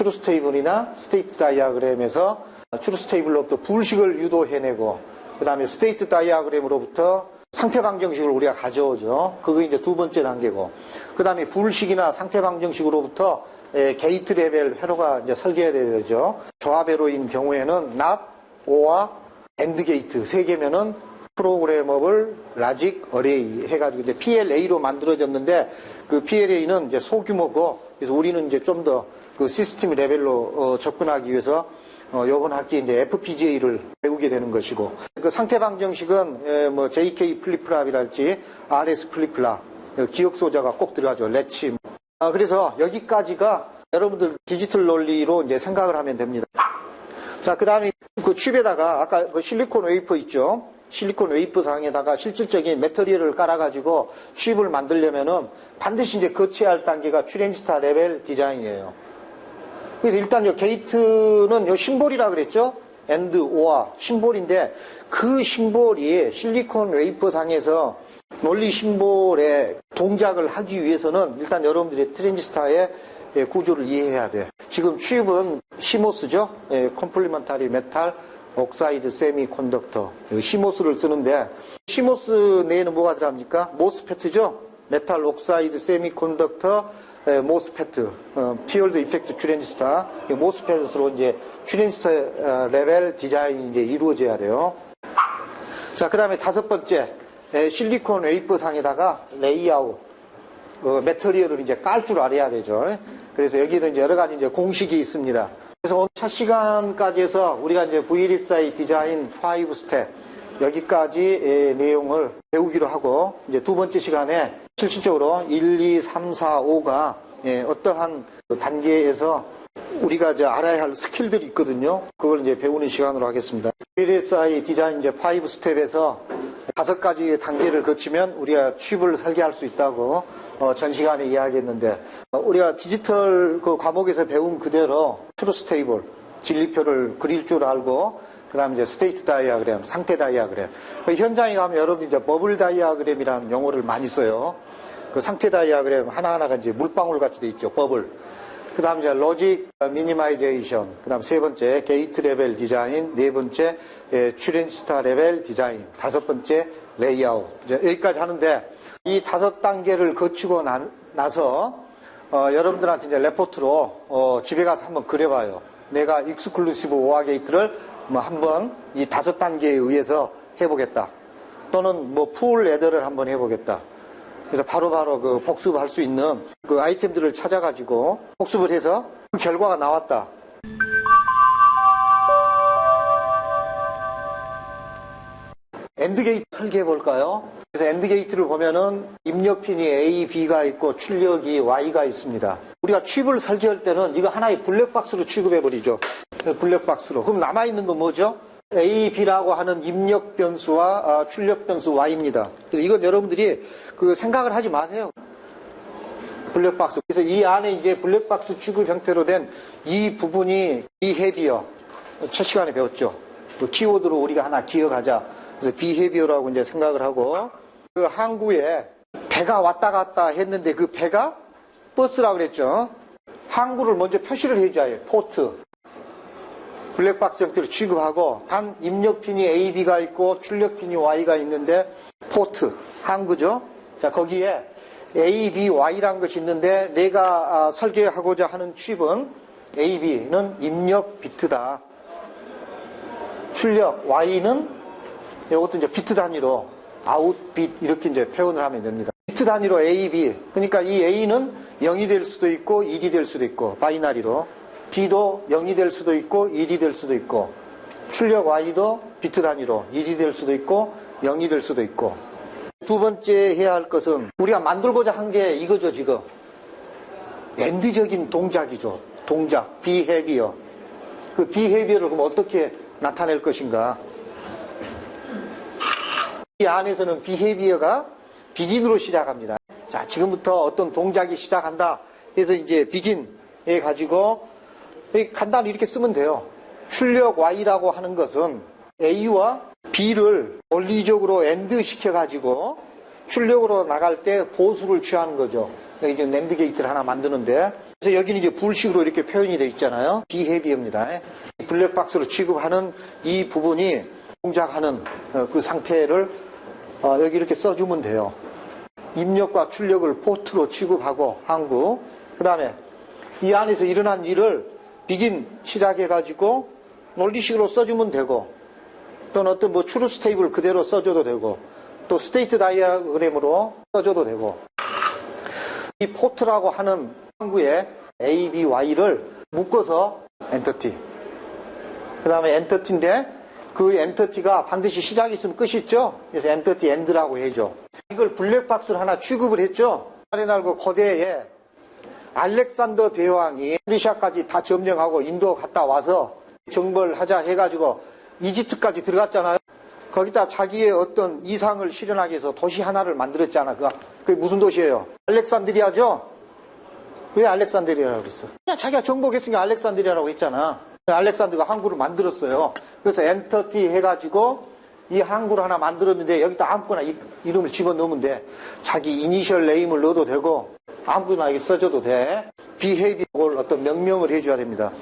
트루스 테이블이나 스테이트 다이아그램에서 트루스 테이블로부터 불식을 유도해내고 그 다음에 스테이트 다이아그램으로부터 상태 방정식을 우리가 가져오죠. 그게 이제 두 번째 단계고 그 다음에 불식이나 상태 방정식으로부터 에, 게이트 레벨 회로가 이제 설계되죠. 조합 회로인 경우에는 not, or와 AND 게이트 세 개면은 프로그래머블 라직 어레이 해가지고 이제 PLA로 만들어졌는데 그 PLA는 이제 소규모고 그래서 우리는 이제 좀더 그 시스템 레벨로 어, 접근하기 위해서 어, 요번 학기 이제 FPGA를 배우게 되는 것이고 그 상태 방정식은 에, 뭐 JK 플립플랍이랄지 RS 플립플랍 어, 기억 소자가 꼭 들어가죠. 렛치 아, 그래서 여기까지가 여러분들 디지털 논리로 이제 생각을 하면 됩니다. 자, 그 다음에 그 칩에다가 아까 그 실리콘 웨이퍼 있죠? 실리콘 웨이퍼 상에다가 실질적인 메터리얼을 깔아가지고 칩을 만들려면은 반드시 이제 거쳐야 할 단계가 트랜지스타 레벨 디자인이에요. 그래서 일단 요 게이트는 요 심볼이라 그랬죠? 엔드, 오와 심볼인데 그 심볼이 실리콘 웨이퍼 상에서 논리 심볼의 동작을 하기 위해서는 일단 여러분들이 트랜지스타의 예, 구조를 이해해야 돼. 지금 칩은 시모스죠? 예, 컴플리먼타리 메탈 옥사이드 세미 컨덕터. 시모스를 쓰는데 시모스 내에는 뭐가 들어갑니까? 모스페트죠? 메탈 옥사이드 세미 컨덕터 예, 모스페트, 어, 피얼드 이펙트 트랜지스타, 이 모스페트로 이제 트랜지스타 어, 레벨 디자인이 이제 이루어져야 돼요. 자, 그 다음에 다섯 번째, 에, 실리콘 웨이퍼 상에다가 레이아웃, 어, 메터리얼을 이제 깔 줄 알아야 되죠. 그래서 여기도 이제 여러 가지 이제 공식이 있습니다. 그래서 오늘 첫 시간까지 해서 우리가 이제 VLSI 디자인 5 스텝 여기까지 의 내용을 배우기로 하고 이제 두 번째 시간에 실질적으로 1, 2, 3, 4, 5가 예, 어떠한 단계에서 우리가 이제 알아야 할 스킬들이 있거든요. 그걸 이제 배우는 시간으로 하겠습니다. VLSI 디자인 이제 5 스텝에서 다섯 가지 단계를 거치면 우리가 칩을 설계할 수 있다고 어, 전 시간에 이야기했는데 어, 우리가 디지털 그 과목에서 배운 그대로 트루스 테이블 진리표를 그릴 줄 알고 그 다음 이제 스테이트 다이아그램, 상태 다이아그램. 그 현장에 가면 여러분 이제 버블 다이아그램이라는 용어를 많이 써요. 그 상태 다이아그램 하나하나가 이제 물방울 같이 돼 있죠. 버블. 그 다음 이제 로직 미니마이제이션, 그 다음 세 번째 게이트 레벨 디자인, 네 번째 예, 트랜지스타 레벨 디자인, 다섯 번째 레이아웃. 이제 여기까지 하는데 이 다섯 단계를 거치고 나, 서 어, 여러분들한테 이제 레포트로 어, 집에 가서 한번 그려봐요. 내가 익스클루시브 오화 게이트를 뭐 한번 이 다섯 단계에 의해서 해보겠다. 또는 뭐 풀 레더를 한번 해보겠다. 그래서 바로 바로 그 복습할 수 있는 그 아이템들을 찾아가지고 복습을 해서 그 결과가 나왔다. 엔드게이트 설계해 볼까요? 그래서 엔드게이트를 보면은 입력핀이 A, B가 있고 출력이 Y가 있습니다. 우리가 칩을 설계할 때는 이거 하나의 블랙박스로 취급해 버리죠. 블랙박스로. 그럼 남아있는 건 뭐죠? A, B라고 하는 입력 변수와 아, 출력 변수 Y입니다. 그래서 이건 여러분들이 그 생각을 하지 마세요. 블랙박스. 그래서 이 안에 이제 블랙박스 취급 형태로 된 이 부분이 비헤비어. 첫 시간에 배웠죠. 그 키워드로 우리가 하나 기억하자. 그래서 비헤비어라고 이제 생각을 하고 그 항구에 배가 왔다 갔다 했는데 그 배가 버스라고 그랬죠. 항구를 먼저 표시를 해줘야 해요. 포트. 블랙박스 형태로 취급하고 단 입력핀이 A, B가 있고 출력핀이 Y가 있는데 포트, 항구죠. 자 거기에 A, B, Y라는 것이 있는데 내가 아, 설계하고자 하는 칩은 A, B는 입력 비트다. 출력 Y는 이것도 이제 비트 단위로 아웃 빛 이렇게 이제 표현을 하면 됩니다. 비트 단위로 A, B. 그러니까 이 A는 0이 될 수도 있고 1이 될 수도 있고 바이너리로 B도 0이 될 수도 있고 1이 될 수도 있고 출력 Y도 비트 단위로 1이 될 수도 있고 0이 될 수도 있고. 두 번째 해야 할 것은 우리가 만들고자 한 게 이거죠 지금. 엔드적인 동작이죠 동작 비헤비어. 그 비헤비어를 그럼 어떻게 나타낼 것인가? 이 안에서는 비헤비어가 비긴으로 시작합니다. 자 지금부터 어떤 동작이 시작한다 해서 이제 비긴에 가지고 간단히 이렇게 쓰면 돼요. 출력 Y라고 하는 것은 A와 B를 원리적으로 엔드 시켜가지고 출력으로 나갈 때 보수를 취하는 거죠. 여기 지금 랜드 게이트를 하나 만드는데 그래서 여기는 이제 불식으로 이렇게 표현이 되어 있잖아요. 비헤비입니다. 블랙박스로 취급하는 이 부분이 동작하는 어, 그 상태를 어, 여기 이렇게 써주면 돼요. 입력과 출력을 포트로 취급하고 한국. 그 다음에 이 안에서 일어난 일을 비긴 시작해가지고 논리식으로 써주면 되고 또는 어떤 뭐 추루스 테이블 그대로 써줘도 되고 또 스테이트 다이아그램으로 써줘도 되고. 이 포트라고 하는 항구에 A, B, Y를 묶어서 엔터티. 그 다음에 엔터티인데 그 엔터티가 반드시 시작이 있으면 끝이 있죠. 그래서 엔터티 엔드라고 해줘. 이걸 블랙박스를 하나 취급을 했죠. 옛날 그 거대에 알렉산더 대왕이 페르시아까지 다 점령하고 인도 갔다 와서 정벌하자 해가지고 이집트까지 들어갔잖아요. 거기다 자기의 어떤 이상을 실현하기 위해서 도시 하나를 만들었잖아. 그 그게 무슨 도시예요? 알렉산드리아죠? 왜 알렉산드리아라고 그랬어? 자기가 정복했으니까 알렉산드리아라고 했잖아. 알렉산드가 항구를 만들었어요. 그래서 엔터티 해가지고 이 항구를 하나 만들었는데 여기다 아무거나 이, 이름을 집어넣으면 돼. 자기 이니셜 네임을 넣어도 되고 아무거나 써줘도 돼. 비헤이비를 어떤 명명을 해줘야 됩니다.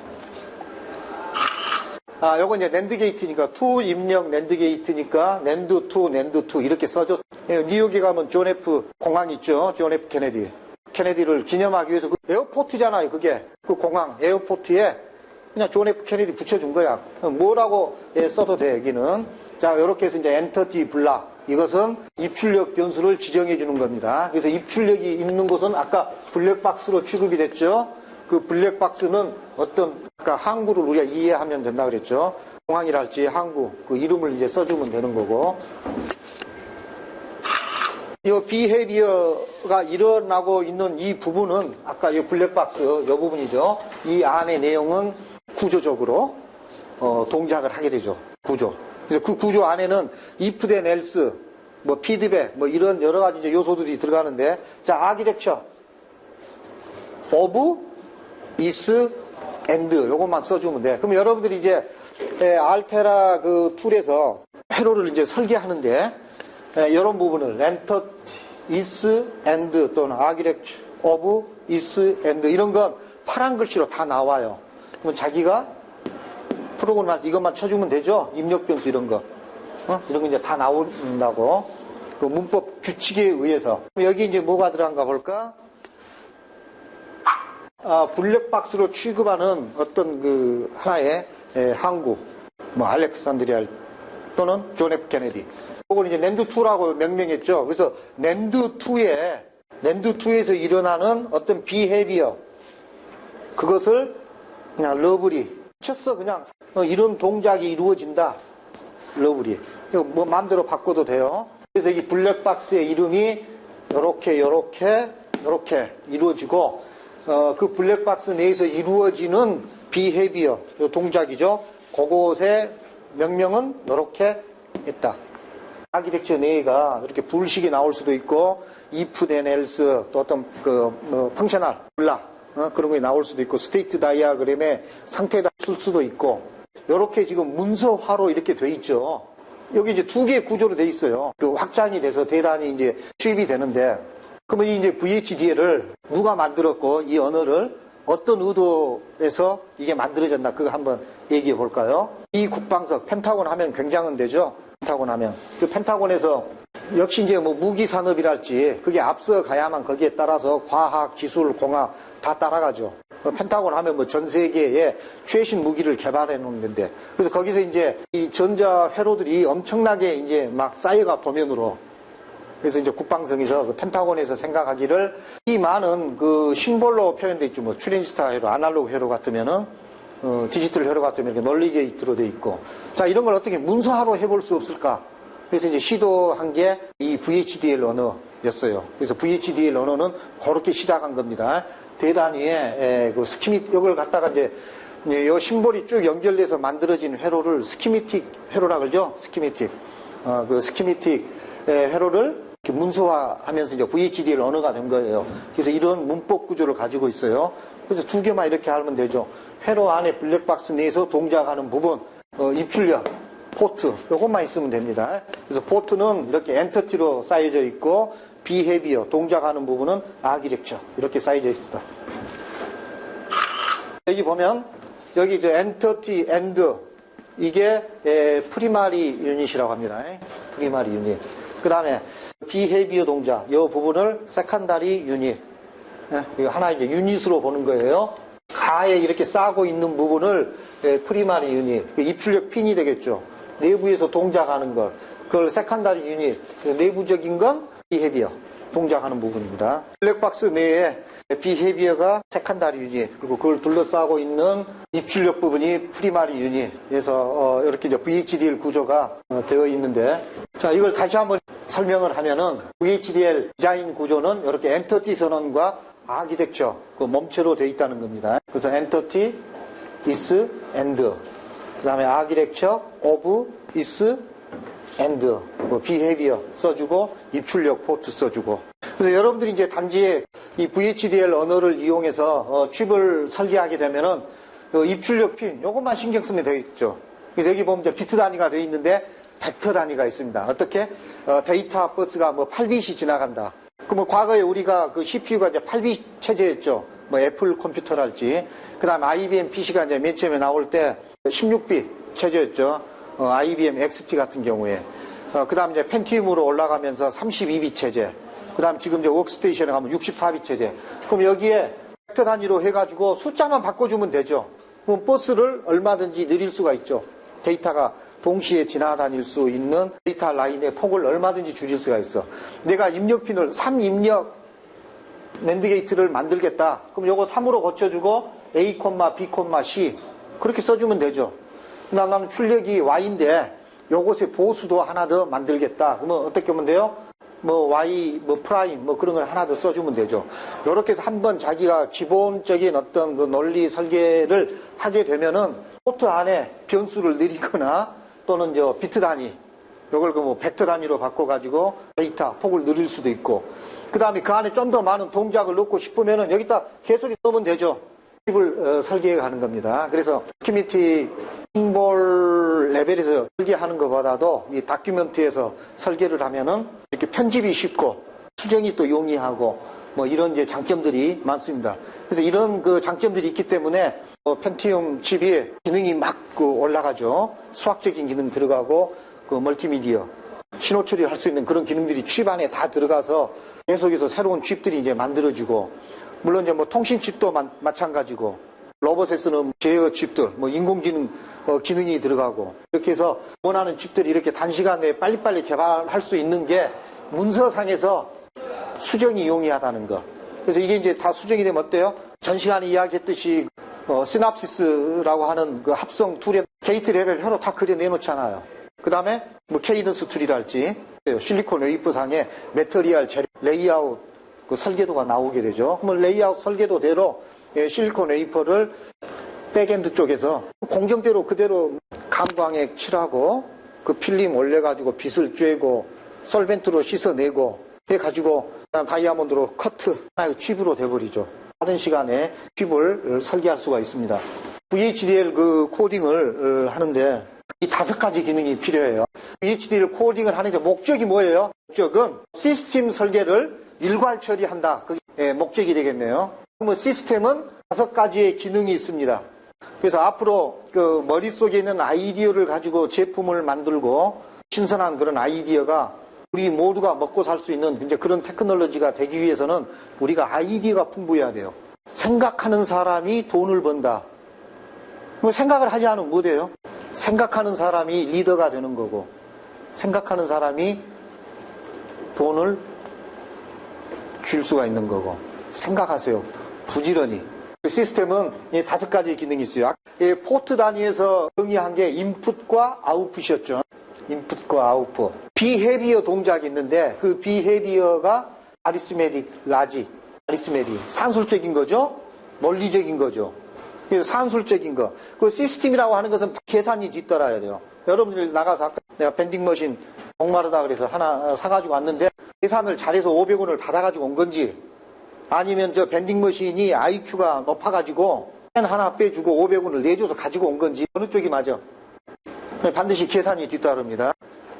아, 요건 이제 랜드 게이트니까 투 입력 랜드 게이트니까 랜드 투 랜드 투 이렇게 써줬어. 예, 뉴욕에 가면 존 F 공항 있죠. 존 F 케네디. 케네디를 기념하기 위해서 그 에어포트잖아요. 그게 그 공항 에어포트에 그냥 존 F 케네디 붙여준 거야. 뭐라고 예, 써도 돼 여기는. 자 이렇게 해서 이제 엔터티 블락 이것은 입출력 변수를 지정해 주는 겁니다. 그래서 입출력이 있는 곳은 아까 블랙박스로 취급이 됐죠. 그 블랙박스는 어떤 아까 항구를 우리가 이해하면 된다 그랬죠. 공항이랄지 항구 그 이름을 이제 써주면 되는 거고. 이 비헤비어가 일어나고 있는 이 부분은 아까 이 블랙박스 이 부분이죠. 이 안의 내용은 구조적으로 어, 동작을 하게 되죠. 구조. 그래서 그 구조 안에는 if then else, 뭐 피드백, 뭐 이런 여러 가지 이제 요소들이 들어가는데 자 아기렉처 of is and 요것만 써주면 돼. 그럼 여러분들이 이제 에, 알테라 그 툴에서 회로를 이제 설계하는데 에, 이런 부분을 enter is and 또는 architect of is and 이런 건 파란 글씨로 다 나와요. 그럼 자기가 프로그램 할 때 이것만 쳐주면 되죠? 입력 변수 이런 거. 어? 이런 거 이제 다 나온다고. 그 문법 규칙에 의해서. 여기 이제 뭐가 들어간가 볼까? 아, 블랙박스로 취급하는 어떤 그 하나의 에, 항구, 뭐 알렉산드리아 또는 존 F 케네디. 그걸 이제 랜드2라고 명명했죠. 그래서 랜드2에, 랜드2에서 일어나는 어떤 비헤비어, 그것을 그냥 러블이, 쳤어, 그냥. 어, 이런 동작이 이루어진다. 러블이. 뭐 마음대로 바꿔도 돼요. 그래서 이 블랙박스의 이름이 요렇게, 요렇게, 요렇게 이루어지고, 어, 그 블랙박스 내에서 이루어지는 비헤비어, 동작이죠. 그곳의 명명은 이렇게 했다. 아기텍처 내가 이렇게 불식이 나올 수도 있고, if then else, 또 어떤 그, 뭐, 펑셔널, 블락, 어, 그런 게 나올 수도 있고, 스테이트 다이아그램의 상태에다 쓸 수도 있고, 이렇게 지금 문서화로 이렇게 돼 있죠. 여기 이제 두 개의 구조로 돼 있어요. 그 확장이 돼서 대단히 이제 수입이 되는데, 그러면 이제 VHDL을 누가 만들었고 이 언어를 어떤 의도에서 이게 만들어졌나 그거 한번 얘기해 볼까요? 이 국방석 펜타곤 하면 굉장은 되죠. 펜타곤 하면 그 펜타곤에서 역시 이제 뭐 무기 산업이랄지 그게 앞서 가야만 거기에 따라서 과학, 기술, 공학 다 따라가죠. 어, 펜타곤 하면 뭐 전 세계에 최신 무기를 개발해 놓는데 그래서 거기서 이제 이 전자 회로들이 엄청나게 이제 막 쌓여가 도면으로 그래서 이제 국방성에서 그 펜타곤에서 생각하기를 이 많은 그 심볼로 표현돼 있죠. 뭐 트랜지스타 회로, 아날로그 회로 같으면은 어, 디지털 회로 같으면 이렇게 널리 게이트로 돼 있고 자 이런 걸 어떻게 문서화로 해볼 수 없을까? 그래서 이제 시도한 게 이 VHDL 언어였어요. 그래서 VHDL 언어는 그렇게 시작한 겁니다. 대단히 에, 그 스키밋 이걸 갖다가 이제 이 심볼이 쭉 연결돼서 만들어진 회로를 스키미틱 회로라 그러죠. 스키미틱. 어, 그 스키미틱 회로를 문서화하면서 이제 VHDL 언어가 된 거예요. 그래서 이런 문법 구조를 가지고 있어요. 그래서 두 개만 이렇게 하면 되죠. 회로 안에 블랙박스 내에서 동작하는 부분, 어, 입출력, 포트, 이것만 있으면 됩니다. 그래서 포트는 이렇게 엔터티로 쌓여져 있고, 비헤비어, 동작하는 부분은 아기렉처, 이렇게 쌓여져 있다. 여기 보면 여기 저 엔터티 엔드 이게 에, 프리마리 유닛이라고 합니다. 에? 프리마리 유닛. 그 다음에 비헤비어 동작 이 부분을 세컨다리 유닛. 예, 이거 하나 이제 유닛으로 보는 거예요. 가에 이렇게 싸고 있는 부분을 예, 프리마리 유닛, 그 입출력 핀이 되겠죠. 내부에서 동작하는 걸. 그걸 세컨다리 유닛, 그 내부적인 건 비헤비어, 동작하는 부분입니다. 블랙박스 내에 비헤비어가 세컨다리 유닛, 그리고 그걸 둘러싸고 있는 입출력 부분이 프리마리 유닛에서 어, 이렇게 이제 VHDL 구조가 어, 되어 있는데, 자, 이걸 다시 한번 설명을 하면은 VHDL 디자인 구조는 이렇게 엔터티 선언과 아키텍처, 그 몸체로 되어 있다는 겁니다. 그래서 엔터티, is, and. 그 다음에 아키텍처, of, is, and. 뭐 behavior 써주고, 입출력 포트 써주고. 그래서 여러분들이 이제 단지에 이 VHDL 언어를 이용해서 어, 칩을 설계하게 되면은 그 입출력 핀, 요것만 신경 쓰면 되겠죠. 그래서 여기 보면 이제 비트 단위가 되어 있는데 벡터 단위가 있습니다. 어떻게? 어, 데이터 버스가 뭐 8빛이 지나간다. 그러면 과거에 우리가 그 CPU가 이제 8빛 체제였죠. 뭐 애플 컴퓨터랄지. 그 다음에 IBM PC가 이제 맨 처음에 나올 때 16빛 체제였죠. 어, IBM XT 같은 경우에. 어, 그 다음 이제 펜티움으로 올라가면서 32빛 체제. 그 다음 지금 이제 워크스테이션에 가면 64빛 체제. 그럼 여기에 벡터 단위로 해가지고 숫자만 바꿔주면 되죠. 그럼 버스를 얼마든지 늘릴 수가 있죠. 데이터가 동시에 지나다닐 수 있는 데이터 라인의 폭을 얼마든지 줄일 수가 있어. 내가 입력핀을 3입력 랜드게이트를 만들겠다. 그럼 요거 3으로 고쳐주고 A, B, C 그렇게 써주면 되죠. 나 나는 출력이 Y인데 요것의 보수도 하나 더 만들겠다. 그러면 어떻게 하면 돼요? 뭐 Y, 뭐 프라임, 뭐 그런 걸 하나 더 써주면 되죠. 요렇게 해서 한번 자기가 기본적인 어떤 그 논리 설계를 하게 되면은 포트 안에 변수를 늘리거나 또는 저 비트 단위, 요걸 그 뭐 벡터 단위로 바꿔가지고 데이터 폭을 늘릴 수도 있고 그 다음에 그 안에 좀 더 많은 동작을 넣고 싶으면은 여기다 계속 넣으면 되죠. 칩을 어, 설계해 가는 겁니다. 그래서 커뮤니티 심볼 레벨에서 설계하는 것보다도 이 다큐멘트에서 설계를 하면은 이렇게 편집이 쉽고 수정이 또 용이하고 뭐 이런 이제 장점들이 많습니다. 그래서 이런 그 장점들이 있기 때문에 어, 펜티움 칩이 기능이 막 그 올라가죠. 수학적인 기능 들어가고 그 멀티미디어 신호 처리할 수 있는 그런 기능들이 칩 안에 다 들어가서 계속해서 새로운 칩들이 이제 만들어지고 물론 이제 뭐 통신 칩도 마, 마찬가지고 로봇에 쓰는 제어 칩들, 뭐 인공지능 어, 기능이 들어가고 이렇게 해서 원하는 칩들이 이렇게 단시간 내에 빨리빨리 개발할 수 있는 게 문서상에서 수정이 용이하다는 거. 그래서 이게 이제 다 수정이 되면 어때요? 전 시간에 이야기했듯이 어, 시납시스라고 하는 그 합성 툴에 게이트 레벨 혀로 다 그려내놓잖아요. 그 다음에 뭐 케이던스 툴이랄지 실리콘 웨이프 상에 메터리얼 재료, 레이아웃 그 설계도가 나오게 되죠. 그러면 레이아웃 설계도대로 예, 실리콘 웨이퍼를 백엔드 쪽에서 공정대로 그대로 감광액 칠하고 그 필름 올려가지고 빗을 쬐고 솔벤트로 씻어내고 해가지고 다이아몬드로 커트 하나의 칩으로 돼버리죠. 빠른 시간에 칩을 설계할 수가 있습니다. VHDL 그 코딩을 어, 하는데 이 다섯 가지 기능이 필요해요. VHDL 코딩을 하는데 목적이 뭐예요? 목적은 시스템 설계를 일괄 처리한다. 그게 예, 목적이 되겠네요. 그러면 시스템은 다섯 가지의 기능이 있습니다. 그래서 앞으로 그 머릿속에 있는 아이디어를 가지고 제품을 만들고 신선한 그런 아이디어가 우리 모두가 먹고 살 수 있는 이제 그런 테크놀로지가 되기 위해서는 우리가 아이디어가 풍부해야 돼요. 생각하는 사람이 돈을 번다. 뭐 생각을 하지 않으면 못 해요. 생각하는 사람이 리더가 되는 거고, 생각하는 사람이 돈을 줄 수가 있는 거고, 생각하세요. 부지런히. 그 시스템은 이 다섯 가지 기능이 있어요. 이 포트 단위에서 정의한 게 인풋과 아웃풋이었죠. 인풋과 아웃풋. 비헤비어 동작이 있는데 그 비헤비어가 아리스메딕, 라지, 아리스메딕. 산술적인 거죠. 논리적인 거죠. 그래서 산술적인 거. 그 시스템이라고 하는 것은 계산이 뒤따라야 돼요. 여러분들 나가서 아까 내가 밴딩 머신 목마르다 그래서 하나 사가지고 왔는데 계산을 잘해서 500원을 받아가지고 온 건지 아니면 저 밴딩 머신이 IQ가 높아가지고 펜 하나 빼주고 500원을 내줘서 가지고 온 건지 어느 쪽이 맞아? 반드시 계산이 뒤따릅니다.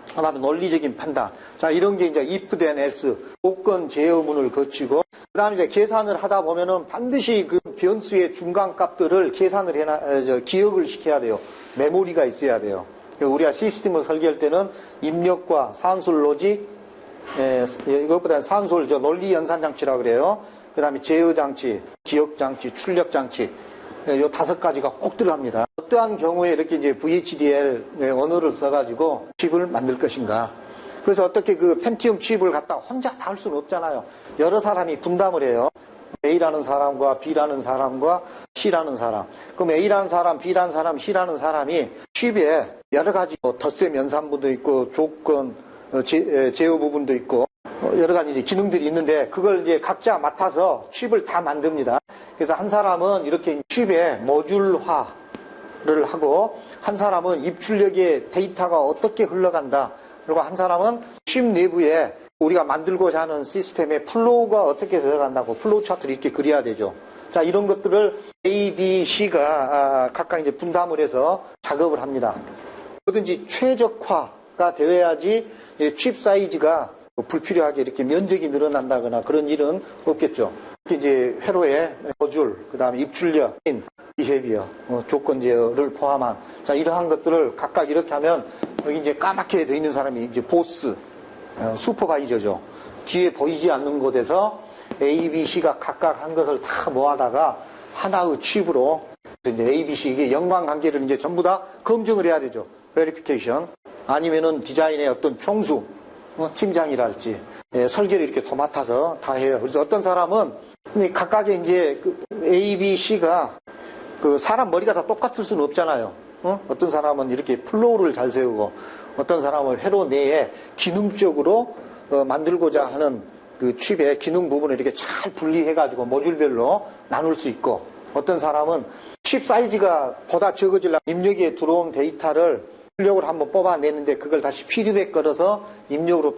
그다음에 논리적인 판단. 자, 이런 게 이제 if then else 조건 제어문을 거치고 그다음에 이제 계산을 하다 보면은 반드시 그 변수의 중간 값들을 계산을 해놔 어, 저, 기억을 시켜야 돼요. 메모리가 있어야 돼요. 우리가 시스템을 설계할 때는 입력과 산술 로직 예, 이것보다는 산술 저 논리 연산 장치라 그래요. 그 다음에 제어 장치, 기억 장치, 출력 장치 예, 요 다섯 가지가 꼭 들어갑니다. 어떠한 경우에 이렇게 이제 VHDL 예, 언어를 써가지고 칩을 만들 것인가. 그래서 어떻게 그 펜티움 칩을 갖다 혼자 다 할 수는 없잖아요. 여러 사람이 분담을 해요. A라는 사람과 B라는 사람과 C라는 사람. 그럼 A라는 사람, B라는 사람, C라는 사람이 칩에 여러 가지 뭐 덧셈 연산부도 있고 조건, 어, 제, 에, 제어 부분도 있고 어, 여러 가지 이제 기능들이 있는데 그걸 이제 각자 맡아서 칩을 다 만듭니다. 그래서 한 사람은 이렇게 칩에 모듈화를 하고 한 사람은 입출력의 데이터가 어떻게 흘러간다. 그리고 한 사람은 칩 내부에 우리가 만들고자 하는 시스템의 플로우가 어떻게 들어간다고 플로우 차트를 이렇게 그려야 되죠. 자, 이런 것들을 A, B, C가 아, 각각 이제 분담을 해서 작업을 합니다. 뭐든지 최적화 가 되어야지 이칩 사이즈가 불필요하게 이렇게 면적이 늘어난다거나 그런 일은 없겠죠. 이제 회로에 모줄, 그 다음에 입출력, 인, 비헤비어, 어, 조건 제어를 포함한 자 이러한 것들을 각각 이렇게 하면 여기 이제 까맣게 돼 있는 사람이 이제 보스, 어, 슈퍼바이저죠. 뒤에 보이지 않는 곳에서 A, B, C가 각각 한 것을 다 모아다가 하나의 칩으로 이제 A, B, C 이게 연관 관계를 이제 전부 다 검증을 해야 되죠. 베리피케이션 아니면은 디자인의 어떤 총수 어, 팀장이랄지 예, 설계를 이렇게 도맡아서 다 해요. 그래서 어떤 사람은 각각의 이제 그 A, B, C가 그 사람 머리가 다 똑같을 수는 없잖아요. 어? 떤 사람은 이렇게 플로우를 잘 세우고 어떤 사람은 회로 내에 기능적으로 어, 만들고자 하는 그 칩의 기능 부분을 이렇게 잘 분리해가지고 모듈별로 나눌 수 있고 어떤 사람은 칩 사이즈가 보다 적어질라 입력에 들어온 데이터를 출력을 한번 뽑아내는데 그걸 다시 피드백 걸어서 입력으로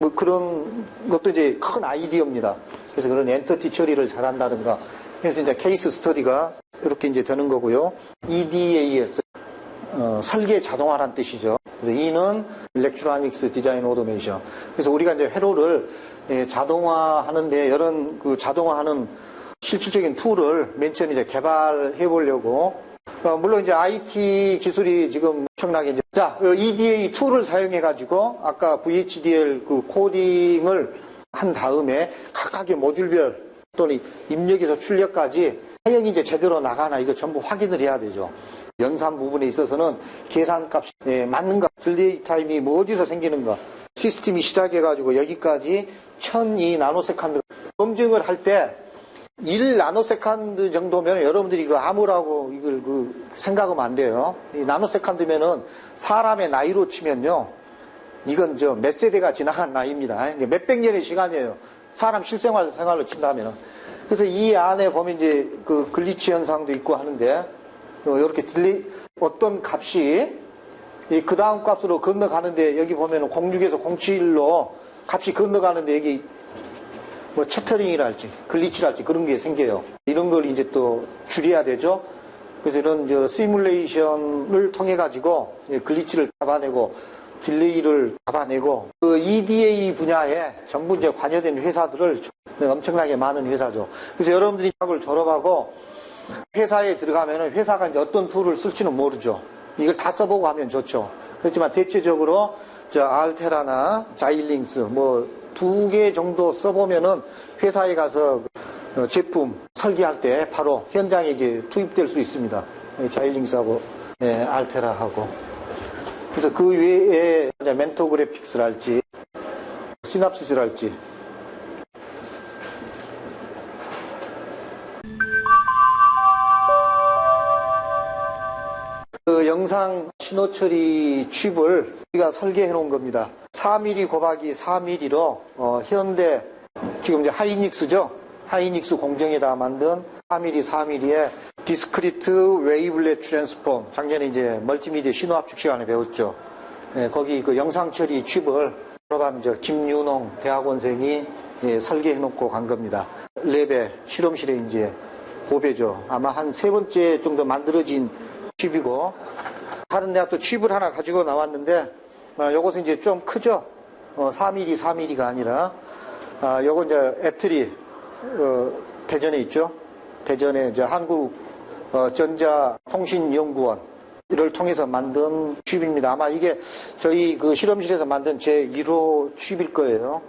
뭐 그런 것도 이제 큰 아이디어입니다. 그래서 그런 엔터티 처리를 잘한다든가 그래서 이제 케이스 스터디가 이렇게 이제 되는 거고요. EDAS 어, 설계 자동화란 뜻이죠. 그래서 E는 일렉트로닉스 디자인 오토메이션. 그래서 우리가 이제 회로를 예, 자동화하는데 이런 그 자동화하는 실질적인 툴을 맨 처음 이제 개발해 보려고 어, 물론 이제 IT 기술이 지금 엄청나게 이제 자 어, EDA 툴을 사용해 가지고 아까 VHDL 그 코딩을 한 다음에 각각의 모듈별 또는 입력에서 출력까지 사용이 이제 제대로 나가나 이거 전부 확인을 해야 되죠. 연산 부분에 있어서는 계산값이 예, 맞는가, 딜레이 타임이 뭐 어디서 생기는가, 시스템이 시작해가지고 여기까지 1002 나노세컨드 검증을 할때 1 나노세컨드 정도면 여러분들이 이거 아무라고 이걸 그 생각하면 안 돼요. 이 나노세컨드면은 사람의 나이로 치면요. 이건 저 몇 세대가 지나간 나이입니다. 몇백 년의 시간이에요. 사람 실생활 생활로 친다면은. 그래서 이 안에 보면 이제 그 글리치 현상도 있고 하는데 이렇게 딜레이 어떤 값이 그 다음 값으로 건너가는데 여기 보면 06에서 07로 값이 건너가는데 여기 뭐 채터링이랄지 글리치랄지 그런 게 생겨요. 이런 걸 이제 또 줄여야 되죠. 그래서 이런 저 시뮬레이션을 통해 가지고 글리치를 잡아내고 딜레이를 잡아내고 그 EDA 분야에 전부 이제 관여된 회사들을 엄청나게 많은 회사죠. 그래서 여러분들이 학을 졸업하고 회사에 들어가면 회사가 이제 어떤 툴을 쓸지는 모르죠. 이걸 다 써보고 하면 좋죠. 그렇지만 대체적으로 저 알테라나 자일링스 뭐 두 개 정도 써보면은 회사에 가서 어, 제품 설계할 때 바로 현장에 이제 투입될 수 있습니다. 자일링스하고 예, 알테라하고 그래서 그 외에 멘토 그래픽스랄지 시납시스랄지 그 영상 신호 처리 칩을 우리가 설계해 놓은 겁니다. 4mm 곱하기 4mm로 어, 현대 지금 이제 하이닉스죠. 하이닉스 공정에다 만든 4mm 4mm의 디스크리트 웨이블렛 트랜스폼 작년에 이제 멀티미디어 신호 압축 시간에 배웠죠. 예, 거기 그 영상 처리 칩을 졸업한 저 김윤홍 대학원생이 예, 설계해 놓고 간 겁니다. 랩에 실험실에 이제 보배죠. 아마 한 세 번째 정도 만들어진 칩이고 다른 대학도 칩을 하나 가지고 나왔는데 아, 요것은 이제 좀 크죠. 어, 4mm, 4mm가 아니라, 아, 요건 이제 애틀이, 어, 대전에 있죠. 대전에 이제 한국 어, 전자통신연구원 을 통해서 만든 칩입니다. 아마 이게 저희 그 실험실에서 만든 제 1호 칩일 거예요.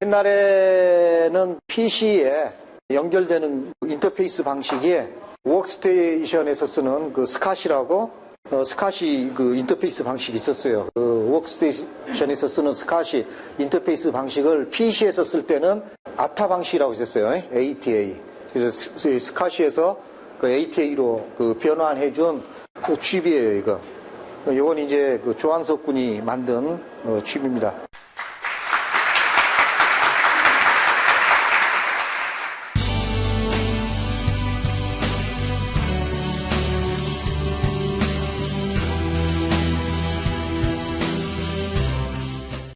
옛날에는 PC에 연결되는 인터페이스 방식이 워크스테이션에서 쓰는 그 스카시라고 어, 스카시 그 인터페이스 방식이 있었어요. 그 워크스테이션에서 쓰는 스카시 인터페이스 방식을 PC에서 쓸 때는 아타 방식이라고 있었어요. ATA. 그래서 스- 스카시에서 그 ATA로 그 변환해준 그 칩이에요, 이거. 이건 이제 그 조한석 군이 만든 어, 칩입니다.